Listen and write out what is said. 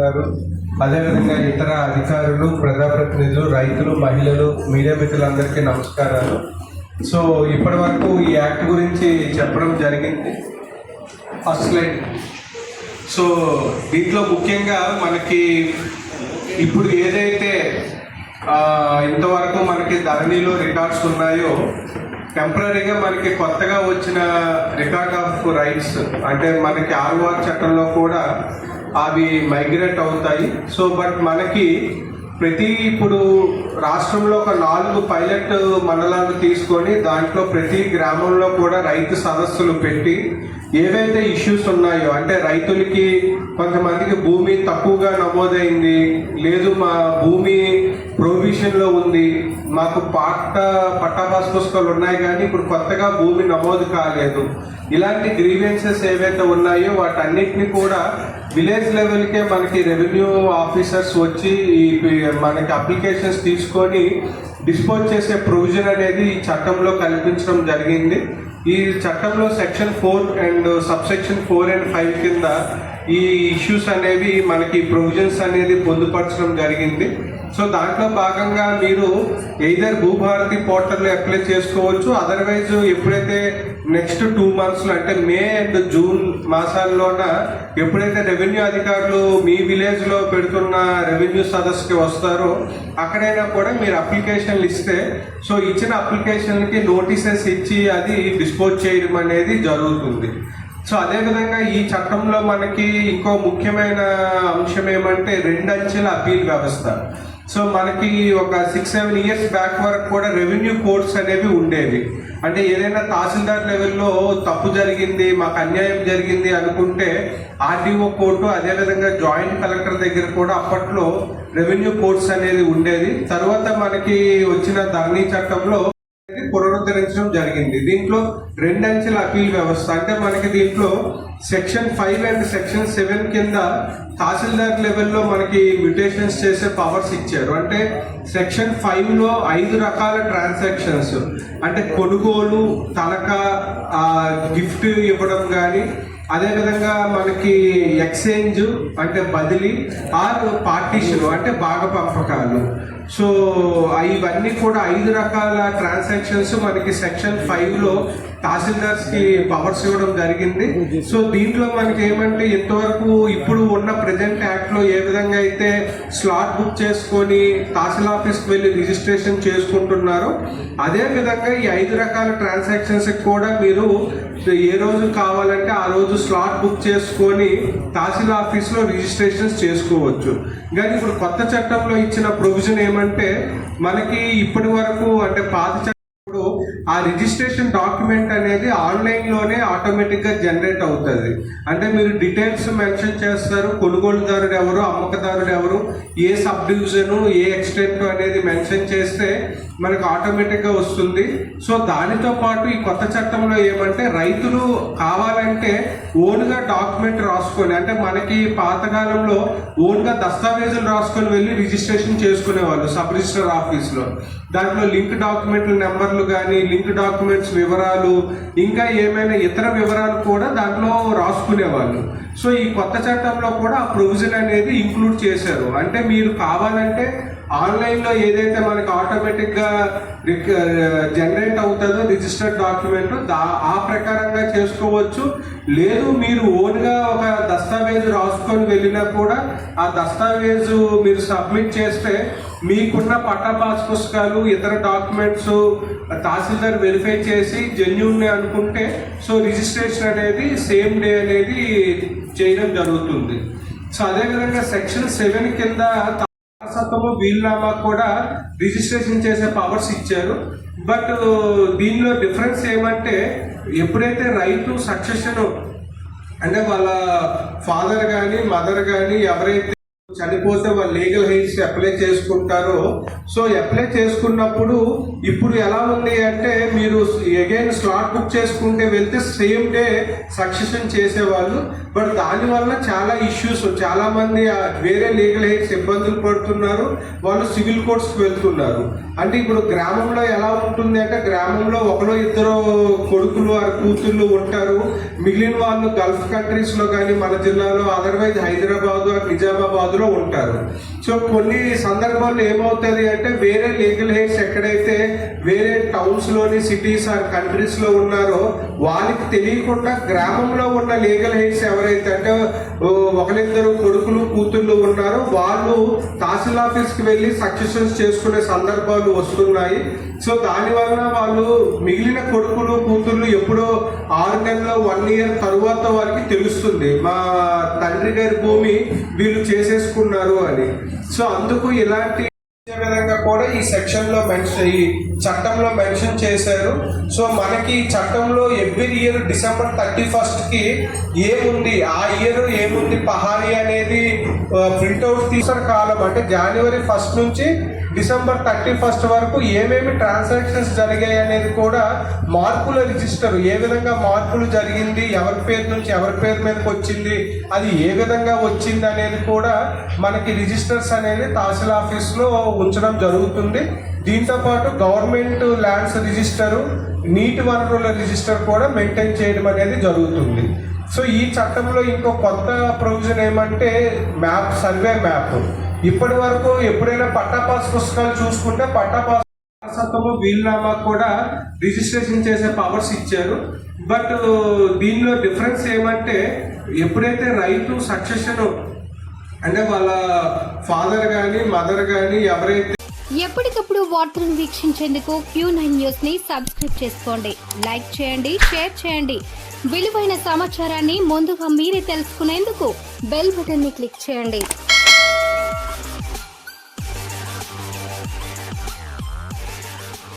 గారు అదేవిధంగా ఇతర అధికారులు ప్రజాప్రతినిధులు రైతులు మహిళలు మీడియా మిత్రులందరికీ నమస్కారాలు. సో ఇప్పటి వరకు ఈ యాక్ట్ గురించి చెప్పడం జరిగింది. First line. సో దీంట్లో ముఖ్యంగా మనకి ఇప్పుడు ఏదైతే ఇంతవరకు మనకి ధరణిలో రికార్డ్స్ ఉన్నాయో టెంపరీగా మనకి కొత్తగా వచ్చిన రికార్డ్ ఆఫ్ రైట్స్ అంటే మనకి ఆర్వార్ చట్టంలో కూడా అవి మైగ్రేట్ అవుతాయి. సో బట్ మనకి ప్రతి ఇప్పుడు రాష్ట్రంలో ఒక నాలుగు పైలట్ మండలాలు తీసుకొని దాంట్లో ప్రతి గ్రామంలో కూడా రైతు సదస్సులు పెట్టి ఏవైతే ఇష్యూస్ ఉన్నాయో అంటే రైతులకి కొంతమందికి భూమి తక్కువగా నమోదైంది లేదు మా భూమి ప్రొవిషన్లో ఉంది మాకు పాట పట్టాభాస్ పుస్తకాలు ఉన్నాయి కానీ ఇప్పుడు కొత్తగా భూమి నమోదు కాలేదు. ఇలాంటి గ్రీవెన్సెస్ ఏవైతే ఉన్నాయో వాటన్నిటిని కూడా విలేజ్ లెవెల్కే మనకి రెవెన్యూ ఆఫీసర్స్ వచ్చి ఈ మనకి అప్లికేషన్స్ తీసుకొని డిస్పోజ్ చేసే ప్రొవిజన్ అనేది ఈ చట్టంలో కల్పించడం జరిగింది. ఈ చట్టంలో section four and sub section four and five కింద ఈ ఇష్యూస్ అనేవి మనకి ప్రొవిజన్స్ అనేది పొందుపరచడం జరిగింది. సో దాంట్లో భాగంగా మీరు ఎయిదర్ భూభారతి పోర్టల్లో అప్లై చేసుకోవచ్చు. అదర్వైజ్ ఎప్పుడైతే నెక్స్ట్ టూ మంత్స్లో అంటే మే అండ్ జూన్ మాసాల్లోన ఎప్పుడైతే రెవెన్యూ అధికారులు మీ విలేజ్లో పెడుతున్న రెవెన్యూ సదస్సుకి వస్తారో అక్కడైనా కూడా మీరు అప్లికేషన్లు ఇస్తే సో ఇచ్చిన అప్లికేషన్కి నోటీసెస్ ఇచ్చి అది డిస్పోజ్ చేయడం అనేది జరుగుతుంది. సో అదేవిధంగా ఈ చట్టంలో మనకి ఇంకో ముఖ్యమైన అంశం ఏమంటే రెండు అంచెల అపీల్ వ్యవస్థ. సో మనకి ఒక సిక్స్ సెవెన్ ఇయర్స్ బ్యాక్ వరకు కూడా రెవెన్యూ కోర్ట్స్ అనేవి ఉండేవి. అంటే ఏదైనా తహసీల్దార్ లెవెల్లో తప్పు జరిగింది మాకు అన్యాయం జరిగింది అనుకుంటే ఆర్డీఓ కోర్టు అదేవిధంగా జాయింట్ కలెక్టర్ దగ్గర కూడా అప్పట్లో రెవెన్యూ కోర్ట్స్ అనేది ఉండేది. తర్వాత మనకి వచ్చిన ధరణి చట్టంలో పునరుద్ధరించడం జరిగింది. దీంట్లో రెండు అంచెల అపీల్ వ్యవస్థ అంటే మనకి దీంట్లో section five and section seven కింద తహసీల్దార్ లెవెల్లో మనకి మ్యూటేషన్స్ చేసే పవర్స్ ఇచ్చారు. అంటే సెక్షన్ ఫైవ్లో ఐదు రకాల ట్రాన్సాక్షన్స్ అంటే కొనుగోలు తనఖా గిఫ్ట్ ఇవ్వడం కానీ అదేవిధంగా మనకి ఎక్స్చేంజ్ అంటే బదిలీ ఆర్ పార్టీషన్ అంటే భాగ పంపకాలు. సో ఇవన్నీ కూడా ఐదు రకాల ట్రాన్సాక్షన్స్ మనకి సెక్షన్ ఫైవ్లో తహసీల్దార్స్కి పవర్స్ ఇవ్వడం జరిగింది. సో దీంట్లో మనకి ఏమంటే ఇంతవరకు ఇప్పుడు ఉన్న ప్రజెంట్ యాక్ట్లో ఏ విధంగా అయితే స్లాట్ బుక్ చేసుకొని తహసీల్ ఆఫీస్కి వెళ్ళి రిజిస్ట్రేషన్ చేసుకుంటున్నారో అదే విధంగా ఈ ఐదు రకాల ట్రాన్సాక్షన్స్ కూడా మీరు ఏ రోజు కావాలంటే ఆ రోజు స్లాట్ బుక్ చేసుకొని తహసీల్ ఆఫీస్లో రిజిస్ట్రేషన్స్ చేసుకోవచ్చు. కానీ ఇప్పుడు కొత్త చట్టంలో ఇచ్చిన ప్రొవిజన్ ఏమంటే మనకి ఇప్పటి వరకు అంటే పాత చట్టం ఆ రిజిస్ట్రేషన్ డాక్యుమెంట్ అనేది ఆన్లైన్లోనే ఆటోమేటిక్గా జనరేట్ అవుతుంది. అంటే మీరు డీటెయిల్స్ మెన్షన్ చేస్తారు కొనుగోలుదారుడు ఎవరు అమ్మకదారుడు ఎవరు ఏ సబ్ డివిజను ఏ ఎక్స్టెంట్ అనేది మెన్షన్ చేస్తే మనకు ఆటోమేటిక్గా వస్తుంది. సో దానితో పాటు ఈ కొత్త చట్టంలో ఏమంటే రైతులు కావాలంటే ఓన్గా డాక్యుమెంట్ రాసుకొని అంటే మనకి పాతకాలంలో ఓన్గా దస్తావేజులు రాసుకొని వెళ్ళి రిజిస్ట్రేషన్ చేసుకునేవాళ్ళు సబ్ రిజిస్టర్ ఆఫీస్లో దాంట్లో లింక్ డాక్యుమెంట్ల నెంబర్లు కానీ లింక్ డాక్యుమెంట్స్ వివరాలు ఇంకా ఏమైనా ఇతర వివరాలు కూడా దాంట్లో రాసుకునేవాళ్ళు. సో ఈ కొత్త చట్టంలో కూడా ఆ ప్రొవిజన్ అనేది ఇంక్లూడ్ చేశారు. అంటే మీరు కావాలంటే ఆన్లైన్లో ఏదైతే మనకి ఆటోమేటిక్గా జనరేట్ అవుతుందో రిజిస్టర్డ్ డాక్యుమెంట్ దా ఆ ప్రకారంగా చేసుకోవచ్చు. లేదు మీరు ఓన్గా ఒక దస్తావేజు రాసుకొని వెళ్ళినా కూడా ఆ దస్తావేజు మీరు సబ్మిట్ చేస్తే మీకున్న పట్టా పాస్ పుస్తకాలు ఇతర డాక్యుమెంట్స్ తహసీల్దార్ వెరిఫై చేసి జెన్యున్ అనుకుంటే సో రిజిస్ట్రేషన్ అనేది సేమ్ డే అనేది చేయడం జరుగుతుంది. సో అదేవిధంగా సెక్షన్ సెవెన్ కింద వారసత్వము వీలునామా కూడా రిజిస్ట్రేషన్ చేసే పవర్స్ ఇచ్చారు. బట్ దీనిలో డిఫరెన్స్ ఏమంటే ఎప్పుడైతే రైతు సక్సెషన్ అంటే వాళ్ళ ఫాదర్ కానీ మదర్ కానీ ఎవరైతే చనిపోతే వాళ్ళు లీగల్ హెయిల్స్ అప్లై చేసుకుంటారో. సో అప్లై చేసుకున్నప్పుడు ఇప్పుడు ఎలా ఉంది అంటే మీరు అగైన్ స్లాట్ బుక్ చేసుకుంటే వెళ్తే సేమ్ డే సక్సెషన్ చేసేవాళ్ళు. బట్ దానివల్ల చాలా ఇష్యూస్ చాలా మంది వేరే లీగల్ హెయిల్స్ ఇబ్బందులు పడుతున్నారు. వాళ్ళు సివిల్ కోర్ట్స్కి వెళ్తున్నారు. అంటే ఇప్పుడు గ్రామంలో ఎలా ఉంటుంది అంటే గ్రామంలో ఒకరో ఇద్దరు కొడుకులు వారు కూతుళ్ళు ఉంటారు. మిగిలిన వాళ్ళు గల్ఫ్ కంట్రీస్లో కానీ మన జిల్లాలో అదర్వైజ్ హైదరాబాద్ నిజామాబాద్ లో ఉంటారు. సో కొన్ని సందర్భాల్లో ఏమవుతుంది అంటే వేరే లీగల్ హెయిర్స్ ఎక్కడైతే లోని సిటీస్ ఆర్ కంట్రీస్లో ఉన్నారో వాళ్ళకి తెలియకుండా గ్రామంలో ఉన్న లీగల్ హెయిడ్స్ ఎవరైతే అంటే ఒకరిద్దరు కొడుకులు కూతుళ్ళు ఉన్నారో వాళ్ళు తహసీల్ ఆఫీస్కి వెళ్ళి సక్సెషన్స్ చేసుకునే సందర్భాలు వస్తున్నాయి. సో దాని వలన వాళ్ళు మిగిలిన కొడుకులు కూతుళ్ళు ఎప్పుడో ఆరు నెలల వన్ ఇయర్ తరువాత వారికి తెలుస్తుంది మా తండ్రి గారి భూమి వీళ్ళు చేసేసుకున్నారు అని. సో అందుకు ఇలాంటి ఇదే విధంగా కూడా ఈ సెక్షన్లో మెన్షన్ ఈ చట్టంలో మెన్షన్ చేశారు. సో మనకి ఈ చట్టంలో ఎవ్రీ ఇయర్ డిసెంబర్ థర్టీ ఫస్ట్కి ఏముంది? ఆ ఇయర్ ఏముంది? పహారీ అనేది ప్రింట్అవుట్ తీసిన కాలం అంటే జనవరి ఫస్ట్ నుంచి డిసెంబర్ థర్టీ ఫస్ట్ వరకు ఏమేమి ట్రాన్సాక్షన్స్ జరిగాయి అనేది కూడా మార్పుల రిజిస్టర్ ఏ విధంగా మార్పులు జరిగింది ఎవరి పేరు నుంచి ఎవరి పేరు మీదకి వచ్చింది అది ఏ విధంగా వచ్చింది అనేది కూడా మనకి రిజిస్టర్స్ అనేది తహసీల్ ఆఫీస్లో ఉంచడం జరుగుతుంది. దీంతో పాటు గవర్నమెంట్ ల్యాండ్స్ రిజిస్టరు నీటి వనరుల రిజిస్టర్ కూడా మెయింటైన్ చేయడం అనేది జరుగుతుంది. సో ఈ చట్టంలో ఇంకో కొత్త ప్రొవిజన్ ఏమంటే మ్యాప్ సర్వే మ్యాప్. ఇప్పటి వరకు ఎప్పుడైనా పట్టాపాస్ పుస్తకాలు చూసుకుంటే పట్టాపాస్ వారసత్వము వీలునామా కూడా రిజిస్ట్రేషన్ చేసే పవర్స్ ఇచ్చారు. బట్ దీనిలో డిఫరెన్స్ ఏమంటే ఎప్పుడైతే రైతు సక్సెషన్ అంటే వాళ్ళ ఫాదర్ కానీ మదర్ కానీ ఎవరైతే ఎప్పటికప్పుడు వార్తలను వీక్షించేందుకు క్యూ నైన్ న్యూస్ని సబ్స్క్రైబ్ చేసుకోండి. లైక్ చేయండి షేర్ చేయండి. విలువైన సమాచారాన్ని ముందుగా మీరే తెలుసుకునేందుకు బెల్ బటన్ని క్లిక్ చేయండి.